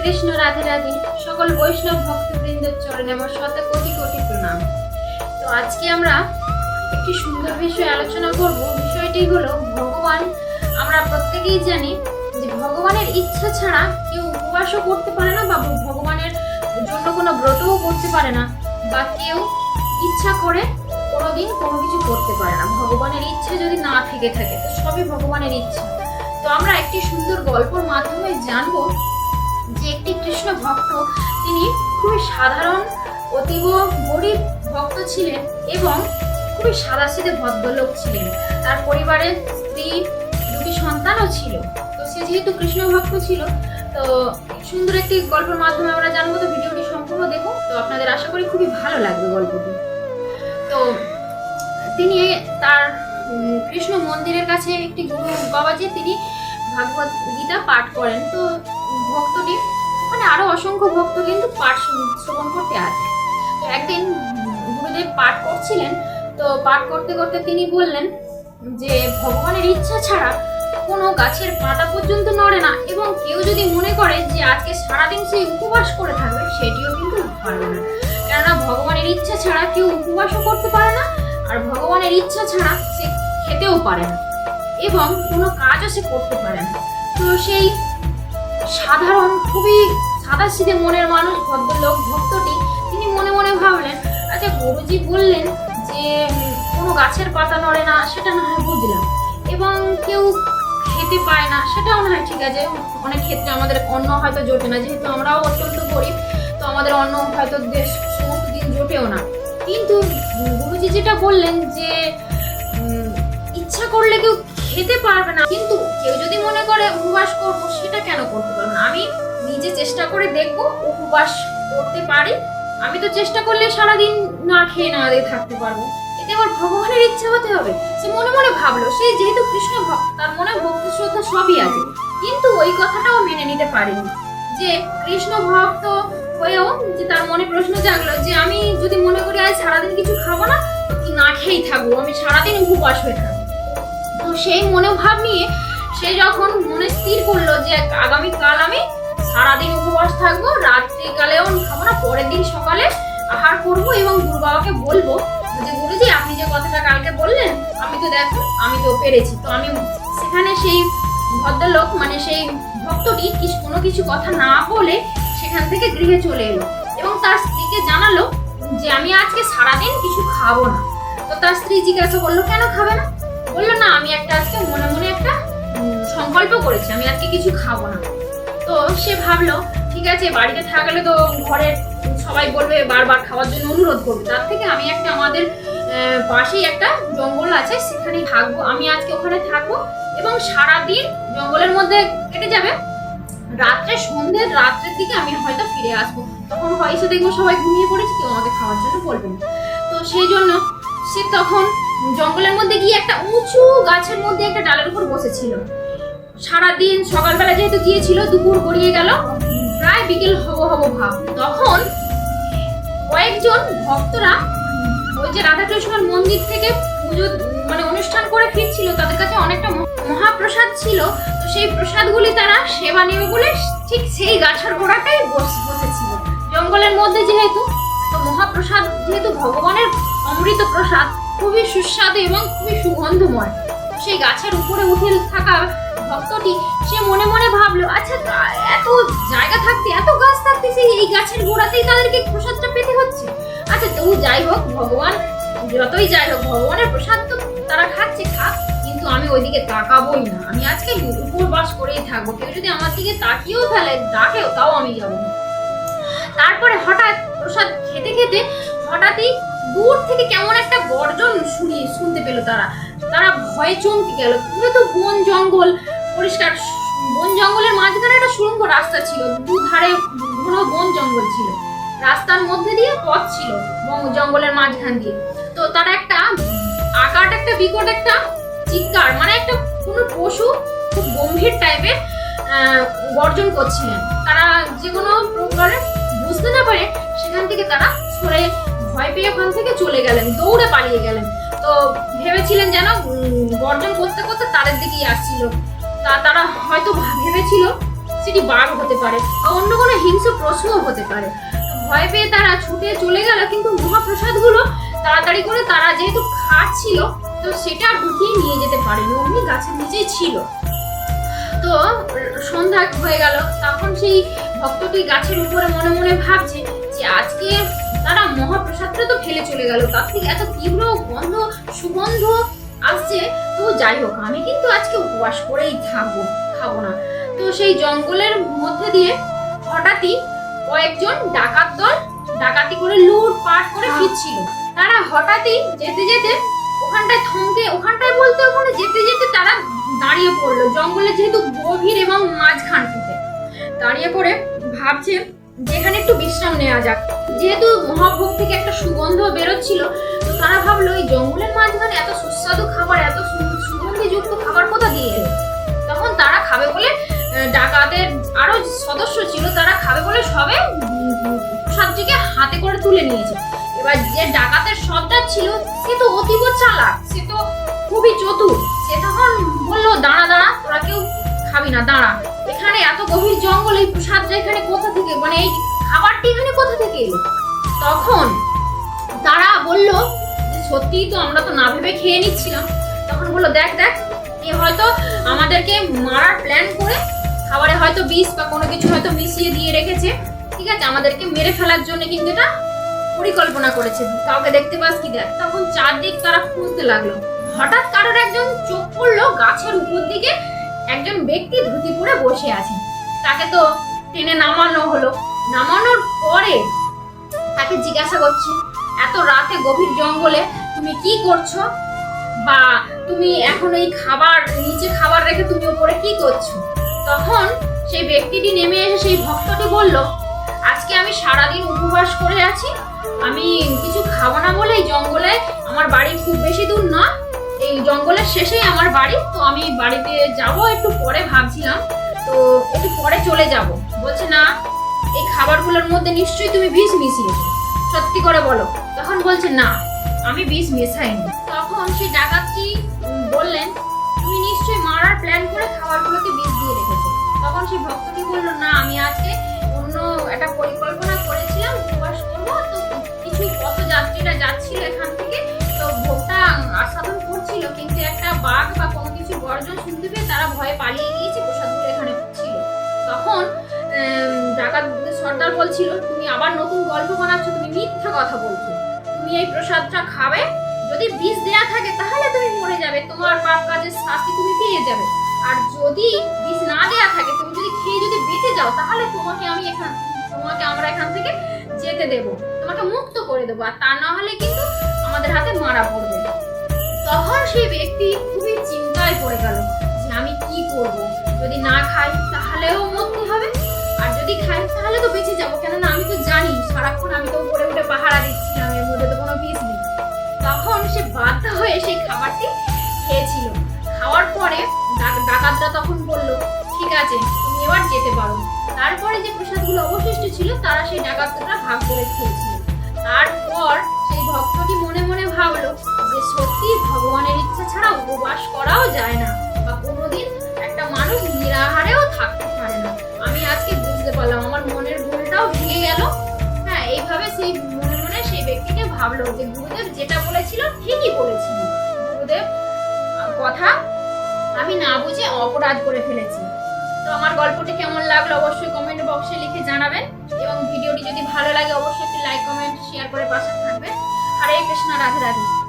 কৃষ্ণ, রাধে রাধে। সকল বৈষ্ণব ভক্তবৃন্দের চরণে আমার শত কোটি কোটি প্রণাম। তো আজকে আমরা একটি সুন্দর বিষয়ে আলোচনা করব। বিষয়টি হলো ভগবান। আমরা প্রত্যেকেই জানি যে ভগবানের ইচ্ছা ছাড়া কেউ উপবাসও করতে পারে না বা ভগবানের জন্য কোনো ব্রতও করতে পারে না বা কেউ ইচ্ছা করে কোনোদিন কোনো কিছু করতে পারে না। ভগবানের ইচ্ছা যদি না থেকে থাকে, তো সবই ভগবানের ইচ্ছা। তো আমরা একটি সুন্দর গল্পের মাধ্যমে জানব যে একটি কৃষ্ণ ভক্ত, তিনি খুবই সাধারণ, অতীব গরিব ভক্ত ছিলেন এবং খুবই সাদাসিধে ভদ্রলোক ছিলেন। তার পরিবারের স্ত্রী, দুটি সন্তানও ছিল। তো সে যেহেতু কৃষ্ণ ভক্ত ছিল, তো সুন্দর একটি গল্পের মাধ্যমে আমরা জানব তো ভিডিওটি সম্পূর্ণ দেখো তো আপনাদের আশা করি খুবই ভালো লাগবে গল্পটি। তো তিনি তার কৃষ্ণ মন্দিরের কাছে একটি গুরু বাবাজি, তিনি ভাগবত গীতা পাঠ করেন। তো ভক্তটি মানে আরও অসংখ্য ভক্ত কিন্তু পাঠ শ্রবণ করতে আসে। তো একদিন গুরুদেব পাঠ করছিলেন, তো পাঠ করতে করতে তিনি বললেন যে, ভগবানের ইচ্ছা ছাড়া কোনো গাছের পাতা পর্যন্ত নড়ে না এবং কেউ যদি মনে করে যে আজকে সারাদিন সে উপবাস করে থাকবে, সেটিও কিন্তু পারবে না। কেননা ভগবানের ইচ্ছা ছাড়া কেউ উপবাসও করতে পারে না, আর ভগবানের ইচ্ছা ছাড়া সে খেতেও পারে না এবং কোনো কাজও সে করতে পারে না। তো সেই সাধারণ, খুবই সাদাসিধে মনের মানুষ, ভদ্রলোক, ভক্তটি, তিনি মনে মনে ভাবলেন আচ্ছা গুরুজি বললেন যে, কোনো গাছের পাতা নড়ে না, সেটা না হয় বুঝলাম। এবং কেউ খেতে পায় না, সেটাও না হয় ঠিক আছে। অনেক ক্ষেত্রে আমাদের অন্ন হয়তো জোটে না, যেহেতু আমরাও অত্যন্ত গরিব, তো আমাদের অন্ন হয়তো দেশ সমস্ত দিন জোটেও না। কিন্তু গুরুজি যেটা বললেন যে ইচ্ছা করলে কেউ খেতে পারবে না। কিন্তু কেউ যদি মনে করে উপবাস করব, সেটা কেন করতে পারব না? আমি নিজে চেষ্টা করে দেখব, উপবাস করতে পারি। আমি তো চেষ্টা করলে সারাদিন না খেয়ে না দিয়ে থাকতে পারব। এতে আমার ভগবানের ইচ্ছা হতে হবে। সে মনে মনে ভাবলো, সে যেহেতু কৃষ্ণ ভক্ত, তার মনে ভক্তি শ্রদ্ধা সবই আছে। কিন্তু ওই কথাটাও মেনে নিতে পারেনি। যে কৃষ্ণ ভক্ত হয়েও যে তার মনে প্রশ্ন জাগলো যে আমি যদি মনে করি আজ সারাদিন কিছু খাব না না খেয়েই থাকব? আমি সারাদিন উপবাস হয়ে থাকব। সেই মনোভাব নিয়ে সে যখন মনে স্থির করল যে আগামীকাল আমি সারাদিন উপবাস থাকব, রাত্রিকালেও খাব না, পরের দিন সকালে আহার করব এবং গুরু বাবাকে বলব যে, গুরুজি, আপনি যে কথাটা কালকে বললেন, আমি তো দেখো, আমি তো পেরেছি। তো আমি সেখানে সেই ভদ্রলোক মানে সেই ভক্তটি কিছু, কোনো কিছু কথা না বলে সেখান থেকে গৃহে চলে এলো এবং তার স্ত্রীকে জানালো যে, আমি আজকে সারাদিন কিছু খাব না। তো তার স্ত্রী জিজ্ঞাসা করল, কেন খাবে না? বলল, না, আমি একটা আজকে মনে মনে একটা সংকল্প করেছি, আমি আজকে কিছু খাব না। তো সে ভাবলো, ঠিক আছে, বাড়িতে থাকলে তো ঘরের সবাই বলবে বারবার খাওয়ার জন্য অনুরোধ করবে। তার থেকে আমি একটা আমাদের পাশেই একটা জঙ্গল আছে সেখানে থাকব। আমি আজকে ওখানে থাকব এবং সারা দিন জঙ্গলের মধ্যে কেটে যাবে। রাত্রে সন্ধ্যে রাত্রের দিকে আমি হয়তো ফিরে আসব। তখন হয় হয়তো দেখব সবাই ঘুমিয়ে পড়েছে, কেউ আমাকে খাওয়ার জন্য বলবে না। তো সেই জন্য সে তখন জঙ্গলের মধ্যে গিয়ে একটা উঁচু গাছের মধ্যে একটা ডালের উপর বসেছিল। সারাদিন সকালবেলা যেহেতু গিয়েছিল, দুপুর গড়িয়ে গেল, প্রায় বিকেল হব হব ভাব। তখন কয়েকজন ভক্তরা ওই যে রাধাকৃষ্ণর মন্দির থেকে পুজো মানে অনুষ্ঠান করে ফিরছিল, তাদের কাছে অনেকটা মহা- মহাপ্রসাদ ছিল। তো সেই প্রসাদগুলি তারা সেবা নেবে বলে ঠিক সেই গাছের গোড়াটাই বস- বসেছিল। জঙ্গলের মধ্যে যেহেতু, তো মহাপ্রসাদ যেহেতু ভগবানের অমৃত প্রসাদ খুবই সুস্বাদু এবং খুবই সুগন্ধময়। সেই গাছের উপরে উঠে থাকা ভক্তটি, সে মনে মনে ভাবলো আচ্ছা এত জায়গা থাকতে, এত গাছ থাকতে সেই এই গাছের গোড়াতেই তাদেরকে প্রসাদটা পেতে হচ্ছে? আচ্ছা তবু যাই হোক, ভগবান, যতই যাই হোক, ভগবানের প্রসাদ তো তারা খাচ্ছে, খাক, কিন্তু আমি ওইদিকে তাকাবোই না। আমি আজকে উপবাস করেই থাকব। কেউ যদি আমার দিকে তাকিয়েও ফেলে, ডাকেও, তাও আমি যাব তারপরে হঠাৎ প্রসাদ খেতে খেতে হঠাৎই দূর থেকে কেমন একটা গর্জন শুনি, শুনতে পেল তারা। তারা ভয়ে চমকে গেল। তো বন জঙ্গল, পরিষ্কার বন জঙ্গলের মাঝখানে একটা সুড়ঙ্গ রাস্তা ছিল। দুধারে ঘন বন জঙ্গল ছিল। রাস্তার মধ্যে দিয়ে পথ ছিল জঙ্গলের মাঝখান দিয়ে। তো তারা একটা আকাট একটা বিকট, একটা চিৎকার মানে একটা কোনো পশু খুব গম্ভীর টাইপের গর্জন করছিলেন। তারা যে কোনো প্রকারে বুঝতে না পারে সেখান থেকে তারা সরে ভয় পেয়ে ওখান থেকে চলে গেলেন, দৌড়ে পালিয়ে গেলেন। তো ভেবেছিলেন যেন গর্জন করতে করতে তাদের দিকেই আসছিল। তা তারা হয়তো ভেবেছিল সেটি বাঘ হতে পারে বা অন্য কোনো হিংস্র প্রশ্নও হতে পারে। ভয় পেয়ে তারা ছুটে চলে গেল, কিন্তু মহাপ্রসাদগুলো তাড়াতাড়ি করে তারা যেহেতু খাচ্ছিল তো সেটা ঢুকিয়ে নিয়ে যেতে পারেনি, অমনি গাছের নিচেই ছিল। তো সন্ধ্যা হয়ে গেল, তখন সেই ভক্তটি গাছের উপরে মনে মনে ভাবছে যে আজকে? তারা মহাপ্রসাদটা তো ফেলে চলে গেল। তার থেকে এত তীব্র গন্ধ সুগন্ধ আসছে। তো যাই হোক আমি কিন্তু আজকে উপবাস করেই থাকব খাব না। তো সেই জঙ্গলের মধ্যে দিয়ে হঠাৎই কয়েকজন ডাকাত দল ডাকাতি করে লুট পাট করে ফিরছিল। তারা হঠাৎই যেতে যেতে ওখানটায় থমকে ওখানটায় বলতে ওখানে যেতে যেতে তারা দাঁড়িয়ে পড়ল। জঙ্গলে যেহেতু গভীর এবং মাঝখান থেকে। দাঁড়িয়ে পড়ে ভাবছে যে এখানে একটু বিশ্রাম নেওয়া যাক। যেহেতু মহাভোগ থেকে একটা সুগন্ধ বেরোচ্ছিল তো তারা ভাবলো, এই জঙ্গলের মাঝখানে এত সুস্বাদু খাবার, এত সুগন্ধিযুক্ত খাবার কোথা দিয়ে এলো? তখন তারা খাবে বলে ডাকাতের আরও সদস্য ছিল, তারা খাবে বলে সবে প্রসাদটিকে হাতে করে তুলে নিয়েছে। এবার যে ডাকাতের সবটা ছিল, সে তো অতীব চালাক, সে তো খুবই চতুর। সে তখন বলল, দাঁড়া দাঁড়া, তোরা কেউ খাবি না, দাঁড়া। এখানে এত গভীর জঙ্গল, এই প্রসাদটা এখানে কোথা থেকে? মানে এই খাবারটি এখানে কোথা থেকে এলো? তখন তারা বলল, সত্যিই তো আমরা তো না ভেবে খেয়ে নিচ্ছিলাম। তখন বলল, দেখ দেখ, এ হয়তো আমাদেরকে মারার প্ল্যান করে খাবারে হয়তো বিষ বা কোনো কিছু হয়তো মিশিয়ে দিয়ে রেখেছে। ঠিক আছে, আমাদেরকে মেরে ফেলার জন্য কিন্তু এটা পরিকল্পনা করেছে। কাউকে দেখতে পাস কি দেখ? তখন চারদিক তারা খুঁজতে লাগল। হঠাৎ কারোর একজন চোখ পড়ল গাছের উপর দিকে। একজন ব্যক্তি ধুতি পরে বসে আছে তাকে তো টেনে নামানো হলো। নামানোর পরে তাকে জিজ্ঞাসা করছে, এত রাতে গভীর জঙ্গলে তুমি কি করছ? বা তুমি এখন এই খাবার, নিচে খাবার রেখে তুমি ওপরে কি করছ? তখন সেই ব্যক্তিটি নেমে এসে সেই ভক্তটি বলল, আজকে আমি সারাদিন উপবাস করে আছি। আমি কিছু খাব না বলে জঙ্গলে আমার বাড়ি খুব বেশি দূর না জঙ্গলের শেষেই আমার বাড়ি। তো আমি বাড়িতে যাব একটু পরে ভাবছিলাম। তো একটু পরে চলে যাব। বলছে, না, এই খাবারগুলোর মধ্যে নিশ্চয়ই তুমি বিষ মিশিয়েছো সত্যি করে বলো। তখন বলছে, না, আমি বিষ মেশাইনি। তখন সেই ডাকাতটি বললেন, তুমি নিশ্চয়ই মারার প্ল্যান করে খাবারগুলোকে বিষ দিয়ে রেখেছো। তখন সেই ভক্তটি বলল, না, আমি আজকে অন্য একটা পরিকল্পনা করেছিলাম উপবাস করব। তো কিছু পথযাত্রীরা যাচ্ছিল এখান থেকে। তো ভোগটা আস্বাদন করছিল কিন্তু একটা বাঘ বা কোনো কিছু গর্জন শুনতে পেয়ে তারা ভয়ে পালিয়ে গিয়েছে প্রসাদগুলো এখানে ছিল। তখন ডাকাত সর্দার বলছিল, তুমি আবার নতুন গল্প বানাচ্ছ, তুমি মিথ্যা কথা বলছো। তুমি এই প্রসাদটা খাবে, যদি বিষ দেয়া থাকে তাহলে তুমি মরে যাবে, তোমার পাপ কাজের শাস্তি তুমি পেয়ে যাবে। আর যদি বিষ না দেয়া থাকে, তুমি যদি খেয়ে যদি বেঁচে যাও, তাহলে তোমাকে আমি এখান, তোমাকে আমরা এখান থেকে যেতে দেব। তোমাকে মুক্ত করে দেবো, আর তা না হলে কিন্তু আমাদের হাতে মারা পড়বে। তখন সেই ব্যক্তি খুবই চিন্তায় পড়ে গেল যে আমি কি করব? যদি না খাই তাহলেও মরতে হবে আর যদি খাই তাহলে তো বেঁচে যাব। কেননা আমি তো জানি সারাক্ষণ আমি তো উপরে উঠে পাহারা দিচ্ছিলাম এর মধ্যে তো কোনো বিষ নেই। তখন সে বাধ্য হয়ে সেই খাবারটি খেয়েছিল। খাওয়ার পরে ডাক- ডাকাতরা তখন বলল, ঠিক আছে, তুমি এবার যেতে পারো। তারপরে যে প্রসাদগুলো অবশিষ্ট ছিল, তারা সেই ডাকাতরা ভাগ করে খেয়েছিল। উপবাস করাও যায় না। বা কোনোদিন একটা মানুষ নিরাহারেও থাকতে পারে না। আমি আজকে বুঝতে পারলাম, আমার মনের ভুলটাও ভেঙে গেল। হ্যাঁ এইভাবে সেই মনে মনে সেই ব্যক্তিকে ভাবলো যে গুরুদেব যেটা বলেছিল ঠিকই বলেছিল। গুরুদেব কথা আমি না বুঝে অপরাধ করে ফেলেছি। তো আমার গল্পটি কেমন লাগল অবশ্যই কমেন্ট বক্সে লিখে জানাবেন। এবং ভিডিওটি যদি ভালো লাগে, অবশ্যই একটি লাইক কমেন্ট শেয়ার করে পাশে থাকবেন। হরে কৃষ্ণ, রাধে রাধে।